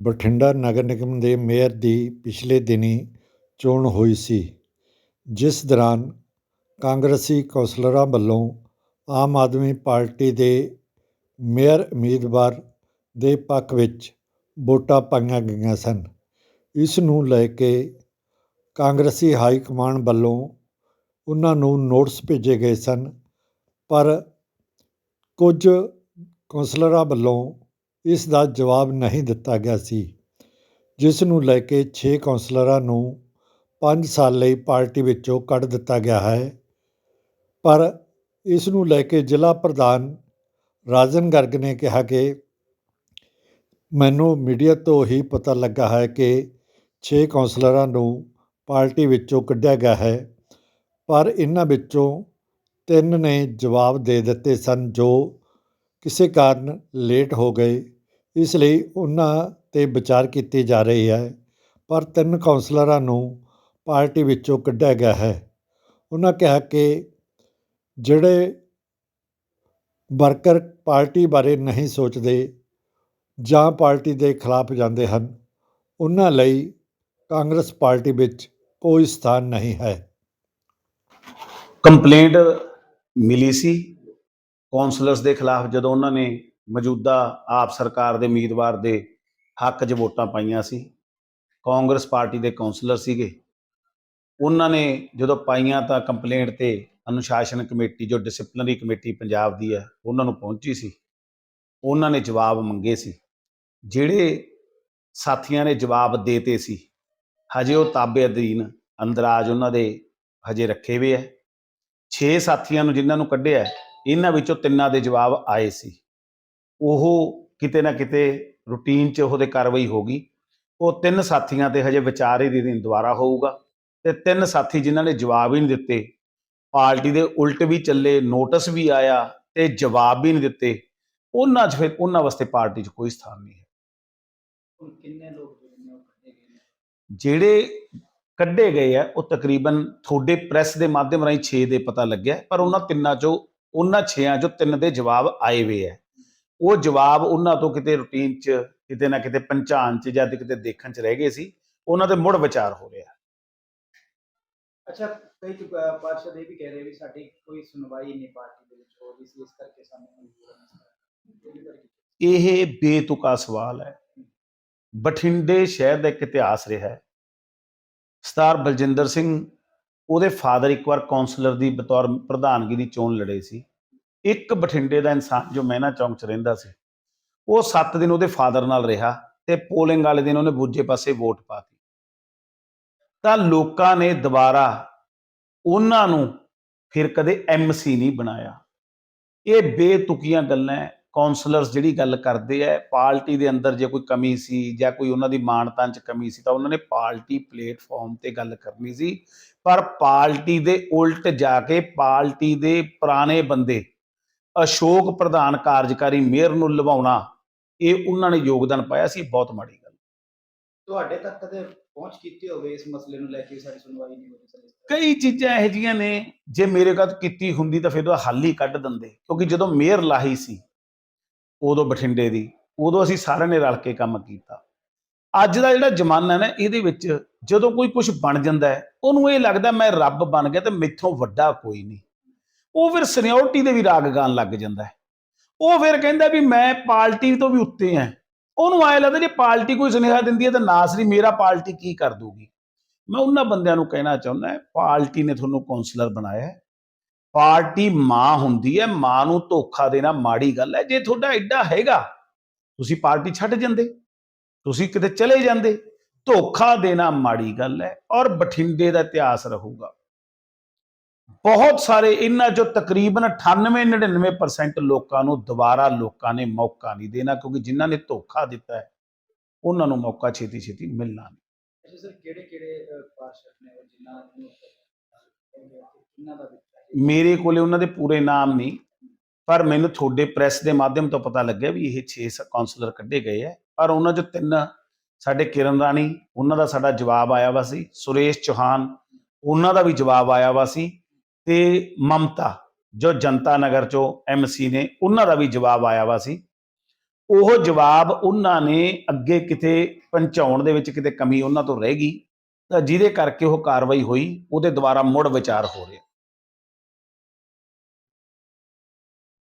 ਬਠਿੰਡਾ ਨਗਰ ਨਿਗਮ ਦੇ ਮੇਅਰ ਦੀ ਪਿਛਲੇ ਦਿਨੀਂ ਚੋਣ ਹੋਈ ਸੀ, ਜਿਸ ਦੌਰਾਨ ਕਾਂਗਰਸੀ ਕੌਂਸਲਰਾਂ ਵੱਲੋਂ ਆਮ ਆਦਮੀ ਪਾਰਟੀ ਦੇ ਮੇਅਰ ਉਮੀਦਵਾਰ ਦੇ ਪੱਖ ਵਿੱਚ ਵੋਟਾਂ ਪਾਈਆਂ ਗਈਆਂ ਸਨ। ਇਸ ਨੂੰ ਲੈ ਕੇ ਕਾਂਗਰਸੀ ਹਾਈ ਕਮਾਂਡ ਵੱਲੋਂ ਉਹਨਾਂ ਨੂੰ ਨੋਟਿਸ ਭੇਜੇ ਗਏ ਸਨ, ਪਰ ਕੁਝ ਕੌਂਸਲਰਾਂ ਵੱਲੋਂ ਇਸ ਦਾ ਜਵਾਬ ਨਹੀਂ ਦਿੱਤਾ ਗਿਆ ਸੀ, ਜਿਸ ਨੂੰ ਲੈ ਕੇ 6 ਕੌਂਸਲਰਾਂ ਨੂੰ 5 ਸਾਲ ਲਈ ਪਾਰਟੀ ਵਿੱਚੋਂ ਕੱਢ ਦਿੱਤਾ ਗਿਆ ਹੈ। ਪਰ ਇਸ ਨੂੰ ਲੈ ਕੇ ਜ਼ਿਲ੍ਹਾ ਪ੍ਰਧਾਨ ਰਾਜਨ ਗਰਗ ਨੇ ਕਿਹਾ ਕਿ ਮੈਨੂੰ ਮੀਡੀਆ ਤੋਂ ਹੀ ਪਤਾ ਲੱਗਾ ਹੈ ਕਿ 6 ਕੌਂਸਲਰਾਂ ਨੂੰ ਪਾਰਟੀ ਵਿੱਚੋਂ ਕੱਢਿਆ ਗਿਆ ਹੈ, ਪਰ ਇਹਨਾਂ ਵਿੱਚੋਂ ਤਿੰਨ ਨੇ ਜਵਾਬ ਦੇ ਦਿੱਤੇ ਸਨ ਜੋ ਕਿਸੇ ਕਾਰਨ ਲੇਟ ਹੋ ਗਏ, ਇਸ ਲਈ ਉਹਨਾਂ 'ਤੇ ਵਿਚਾਰ ਕੀਤੀ ਜਾ ਰਹੀ ਹੈ। ਪਰ ਤਿੰਨ ਕੌਂਸਲਰਾਂ ਨੂੰ ਪਾਰਟੀ ਵਿੱਚੋਂ ਕੱਢਿਆ ਗਿਆ ਹੈ। ਉਹਨਾਂ ਕਿਹਾ ਕਿ ਜਿਹੜੇ ਵਰਕਰ ਪਾਰਟੀ ਬਾਰੇ ਨਹੀਂ ਸੋਚਦੇ ਜਾਂ ਪਾਰਟੀ ਦੇ ਖਿਲਾਫ ਜਾਂਦੇ ਹਨ, ਉਹਨਾਂ ਲਈ ਕਾਂਗਰਸ ਪਾਰਟੀ ਵਿੱਚ ਕੋਈ ਸਥਾਨ ਨਹੀਂ ਹੈ। ਕੰਪਲੇਂਟ ਮਿਲੀ ਸੀ। ਕੌਂਸਲਰਸ ਦੇ ਖਿਲਾਫ ਜਦੋਂ ਉਹਨਾਂ ਨੇ ਮੌਜੂਦਾ ਆਪ ਸਰਕਾਰ ਦੇ ਉਮੀਦਵਾਰ ਦੇ ਹੱਕ 'ਚ ਵੋਟਾਂ ਪਾਈਆਂ ਸੀ, ਕਾਂਗਰਸ ਪਾਰਟੀ ਦੇ ਕੌਂਸਲਰ ਸੀਗੇ, ਉਹਨਾਂ ਨੇ ਜਦੋਂ ਪਾਈਆਂ ਤਾਂ ਕੰਪਲੇਂਟ ਤੇ ਅਨੁਸ਼ਾਸਨ ਕਮੇਟੀ, ਜੋ ਡਿਸਪਲਿਨਰੀ ਕਮੇਟੀ ਪੰਜਾਬ ਦੀ ਹੈ, ਉਹਨਾਂ ਨੂੰ ਪਹੁੰਚੀ ਸੀ, ਉਹਨਾਂ ਨੇ ਜਵਾਬ ਮੰਗੇ ਸੀ, ਜਿਹੜੇ ਸਾਥੀਆਂ ਨੇ ਜਵਾਬ ਦੇਤੇ ਸੀ, ਹਜੇ ਉਹ ਤਾਬੇ ਅਧੀਨ ਅੰਦਰਾਜ ਉਹਨਾਂ ਦੇ ਹਜੇ ਰੱਖੇ ਹੋਏ ਹੈ 6 ਸਾਥੀਆਂ ਨੂੰ ਜਿਨ੍ਹਾਂ ਨੂੰ ਕੱਢਿਆ ਇਹਨਾਂ ਵਿੱਚੋਂ ਤਿੰਨਾਂ ਦੇ ਜਵਾਬ ਆਏ ਸੀ। ਉਹ ਕਿਤੇ ਨਾ ਕਿਤੇ ਰੂਟੀਨ 'ਚ ਉਹਦੇ ਕਾਰਵਾਈ ਹੋ ਗਈ। ਉਹ ਤਿੰਨ ਸਾਥੀਆਂ ਤੇ ਹਜੇ ਵਿਚਾਰ ਹੀ ਦਿਨ ਦੁਬਾਰਾ ਹੋਊਗਾ। ਤੇ ਤਿੰਨ ਸਾਥੀ ਜਿਨ੍ਹਾਂ ਨੇ ਜਵਾਬ ਹੀ ਨਹੀਂ ਦਿੱਤੇ ਪਾਰਟੀ ਦੇ ਉਲਟ ਵੀ ਚੱਲੇ ਨੋਟਿਸ ਵੀ ਆਇਆ ਤੇ ਜਵਾਬ ਵੀ ਨਹੀਂ ਦਿੱਤੇ। ਉਹਨਾਂ 'ਚ ਫਿਰ ਉਹਨਾਂ ਵਾਸਤੇ ਪਾਰਟੀ 'ਚ ਕੋਈ ਸਥਾਨ ਨਹੀਂ ਹੈ। ਕਿੰਨੇ ਲੋਕ ਜਿਹੜੇ ਕੱਢੇ ਗਏ ਆ ਉਹ ਤਕਰੀਬਨ ਤੁਹਾਡੇ ਪ੍ਰੈਸ ਦੇ ਮਾਧਿਅਮ ਰਾਹੀਂ 6 ਦੇ ਪਤਾ ਲੱਗਿਆ ਪਰ ਉਹਨਾਂ ਤਿੰਨਾਂ ਚੋਂ ਉਹਨਾਂ 6ਾਂ ਚੋਂ ਤਿੰਨ ਦੇ ਜਵਾਬ ਆਏ ਹੋਏ ਆ ਉਹ ਜਵਾਬ ਉਹਨਾਂ ਤੋਂ ਕਿਤੇ ਰੂਟੀਨ 'ਚ ਕਿਤੇ ਨਾ ਕਿਤੇ ਪੰਚਾਨ 'ਚ ਜਾਂ ਕਿਤੇ ਦੇਖਣ 'ਚ ਰਹਿ ਗਏ ਸੀ। ਉਹਨਾਂ ਤੇ ਮੁੜ ਵਿਚਾਰ ਹੋ ਰਿਹਾ। ਅੱਛਾ ਕਈ ਤਾਂ, ਅਹ, ਪਾਰਸ਼ਦ ਇਹ ਵੀ ਕਹਿ ਰਹੇ ਵੀ ਸਾਡੀ ਕੋਈ ਸੁਣਵਾਈ ਨਹੀਂ ਪਾਰਟੀ ਦੇ ਵਿੱਚ ਹੋ ਰਹੀ ਸੀ ਇਸ ਕਰਕੇ ਸਾਨੂੰ ਮਨਜ਼ੂਰ ਨਹੀਂ ਸੀ ਇਹ ਬੇਤੁਕਾ ਸਵਾਲ ਹੈ ਬਠਿੰਡੇ ਸ਼ਹਿਰ ਦਾ ਇੱਕ ਇਤਿਹਾਸ ਰਿਹਾ ਹੈ ਸਤਾਰ ਬਲਜਿੰਦਰ ਸਿੰਘ ਉਹਦੇ ਫਾਦਰ ਇੱਕ ਵਾਰ ਕਾਉਂਸਲਰ ਦੀ ਬਤੌਰ ਪ੍ਰਧਾਨਗੀ ਦੀ ਚੋਣ ਲੜੇ ਸੀ। ਇੱਕ ਬਠਿੰਡੇ ਦਾ ਇਨਸਾਨ ਜੋ ਮਹਿਨਾ ਚੌਂਕ 'ਚ ਰਹਿੰਦਾ ਸੀ, ਉਹ 7 ਦਿਨ ਉਹਦੇ ਫਾਦਰ ਨਾਲ ਰਿਹਾ ਤੇ ਪੋਲਿੰਗ ਵਾਲੇ ਦਿਨ ਉਹਨੇ ਦੂਜੇ ਪਾਸੇ ਵੋਟ ਪਾਤੀ ਤਾਂ ਲੋਕਾਂ ਨੇ ਦੁਬਾਰਾ ਉਹਨਾਂ ਨੂੰ ਫਿਰ ਕਦੇ ਐਮਸੀ ਨਹੀਂ ਬਣਾਇਆ। ਇਹ ਬੇਤੁਕੀਆਂ ਗੱਲਾਂ ਕਾਉਂਸਲਰਸ ਜਿਹੜੀ ਗੱਲ ਕਰਦੇ ਆ ਪਾਰਟੀ ਦੇ ਅੰਦਰ ਜੇ ਕੋਈ ਕਮੀ ਸੀ ਜਾਂ ਕੋਈ ਉਹਨਾਂ ਦੀ ਮਾਨਤਾ 'ਚ ਕਮੀ ਸੀ ਤਾਂ ਉਹਨਾਂ ਨੇ ਪਾਰਟੀ ਪਲੇਟਫਾਰਮ ਤੇ ਗੱਲ ਕਰਨੀ ਸੀ। ਪਰ ਪਾਰਟੀ ਦੇ ਉਲਟ ਜਾ ਕੇ ਪਾਰਟੀ ਦੇ ਪੁਰਾਣੇ ਬੰਦੇ ਅਸ਼ੋਕ ਪ੍ਰਧਾਨ ਕਾਰਜਕਾਰੀ ਮੇਅਰ ਨੂੰ ਲਵਾਉਣਾ ਇਹ ਉਹਨਾਂ ਨੇ ਯੋਗਦਾਨ ਪਾਇਆ ਸੀ ਬਹੁਤ ਮਾੜੀ ਗੱਲ। ਤੁਹਾਡੇ ਤੱਕ ਕਦੇ ਪਹੁੰਚ ਕੀਤੀ ਹੋਵੇ ਇਸ ਮਸਲੇ ਨੂੰ ਲੈ ਕੇ ਸਾਡੀ ਸੁਣਵਾਈ ਨਹੀਂ ਹੋ ਰਹੀ ਸਰ ਇਸ ਤਰ੍ਹਾਂ ਕਈ ਚੀਜ਼ਾਂ ਇਹੋ ਜਿਹੀਆਂ ਨੇ ਜੇ ਮੇਰੇ ਕੋਲ ਕੀਤੀ ਹੁੰਦੀ ਤਾਂ ਫਿਰ ਉਹਦਾ ਹੱਲ ਹੀ ਕੱਢ ਦਿੰਦੇ ਕਿਉਂਕਿ ਜਦੋਂ ਮੇਅਰ ਲਾਹੀ ਸੀ ਉਦੋਂ ਬਠਿੰਡੇ ਦੀ, ਉਦੋਂ ਅਸੀਂ ਸਾਰਿਆਂ ਨੇ ਰਲ ਕੇ ਕੰਮ ਕੀਤਾ। ਅੱਜ ਦਾ ਜਿਹੜਾ ਜ਼ਮਾਨਾ ਹੈ ਨਾ, ਇਹਦੇ ਵਿੱਚ ਜਦੋਂ ਕੋਈ ਕੁਝ ਬਣ ਜਾਂਦਾ ਹੈ, ਉਹਨੂੰ ਇਹ ਲੱਗਦਾ ਮੈਂ ਰੱਬ ਬਣ ਗਿਆ ਤੇ ਮੈਥੋਂ ਵੱਡਾ ਕੋਈ ਨਹੀਂ। ਉਹ ਫਿਰ ਸੀਨੀਅਰਟੀ ਦੇ ਵੀ ਰਾਗ ਗਾਣ ਲੱਗ ਜਾਂਦਾ ਹੈ। ਉਹ ਫਿਰ ਕਹਿੰਦਾ ਵੀ ਮੈਂ ਪਾਰਟੀ ਤੋਂ ਵੀ ਉੱਤੇ ਹਾਂ। ਉਹਨੂੰ ਆਏ ਲੱਗਦਾ ਜੇ ਪਾਰਟੀ ਕੋਈ ਸੁਨੇਹਾ ਦਿੰਦੀ ਹੈ ਤਾਂ ਨਾਸਰੀ ਮੇਰਾ ਪਾਰਟੀ ਕੀ ਕਰ ਦੂਗੀ ਮੈਂ ਉਹਨਾਂ ਬੰਦਿਆਂ ਨੂੰ ਕਹਿਣਾ ਚਾਹੁੰਦਾ ਪਾਰਟੀ ਨੇ ਤੁਹਾਨੂੰ ਕਾਉਂਸਲਰ ਬਣਾਇਆ ਪਾਰਟੀ ਮਾਂ ਹੁੰਦੀ ਹੈ, ਮਾਂ ਨੂੰ ਧੋਖਾ ਦੇਣਾ ਮਾੜੀ ਗੱਲ ਹੈ, ਜੇ ਤੁਹਾਡਾ ਐਡਾ ਹੈਗਾ, ਤੁਸੀਂ ਪਾਰਟੀ ਛੱਡ ਜਾਂਦੇ, ਤੁਸੀਂ ਕਿਤੇ ਚਲੇ ਜਾਂਦੇ, ਧੋਖਾ ਦੇਣਾ ਮਾੜੀ ਗੱਲ ਹੈ ਔਰ ਬਠਿੰਡੇ ਦਾ ਇਤਿਹਾਸ ਰਹੂਗਾ। ਬਹੁਤ ਸਾਰੇ ਇਹਨਾਂ ਚੋਂ ਤਕਰੀਬਨ 98 99% ਲੋਕਾਂ ਨੂੰ ਦੁਬਾਰਾ ਲੋਕਾਂ ਨੇ ਮੌਕਾ ਨਹੀਂ ਦੇਣਾ, ਕਿਉਂਕਿ ਜਿਨ੍ਹਾਂ ਨੇ ਧੋਖਾ ਦਿੱਤਾ ਹੈ, ਉਹਨਾਂ ਨੂੰ ਮੌਕਾ ਛੇਤੀ ਛੇਤੀ ਮਿਲਣਾ ਨਹੀਂ। ਸਰ ਕਿਹੜੇ ਕਿਹੜੇ ਪਾਰਸ਼ਦ ਨੇ ਜਿਨ੍ਹਾਂ ਨੂੰ ਮੇਰੇ ਕੋਲੇ ਉਹਨਾਂ ਦੇ ਪੂਰੇ ਨਾਮ ਨਹੀਂ, ਪਰ ਮੈਨੂੰ ਤੁਹਾਡੇ ਪ੍ਰੈਸ ਦੇ ਮਾਧਿਅਮ ਤੋਂ ਪਤਾ ਲੱਗਿਆ ਵੀ ਇਹ 6 ਕਾਉਂਸਲਰ ਕੱਢੇ ਗਏ ਹੈ ਪਰ ਉਹਨਾਂ ਚੋਂ ਤਿੰਨ ਸਾਡੇ ਕਿਰਨ ਰਾਣੀ, ਉਹਨਾਂ ਦਾ ਸਾਡਾ ਜਵਾਬ ਆਇਆ ਵਾ ਸੀ। ਸੁਰੇਸ਼ ਚੌਹਾਨ, ਉਹਨਾਂ ਦਾ ਵੀ ਜਵਾਬ ਆਇਆ ਵਾ ਸੀ। ਤੇ ਮਮਤਾ, ਜੋ ਜਨਤਾ ਨਗਰ ਚੋਂ ਐਮਸੀ ਨੇ, ਉਹਨਾਂ ਦਾ ਵੀ ਜਵਾਬ ਆਇਆ ਵਾ ਸੀ। ਉਹ ਜਵਾਬ ਉਹਨਾਂ ਨੇ ਅੱਗੇ ਕਿਤੇ ਪਹੁੰਚਾਉਣ ਦੇ ਵਿੱਚ ਕਿਤੇ ਕਮੀ ਉਹਨਾਂ ਤੋਂ ਰਹਿ ਗਈ। ਜਿਹਦੇ ਕਰਕੇ ਉਹ ਕਾਰਵਾਈ ਹੋਈ ਉਹਦੇ ਦੁਆਰਾ ਮੁੜ ਵਿਚਾਰ ਹੋ ਰਿਹਾ।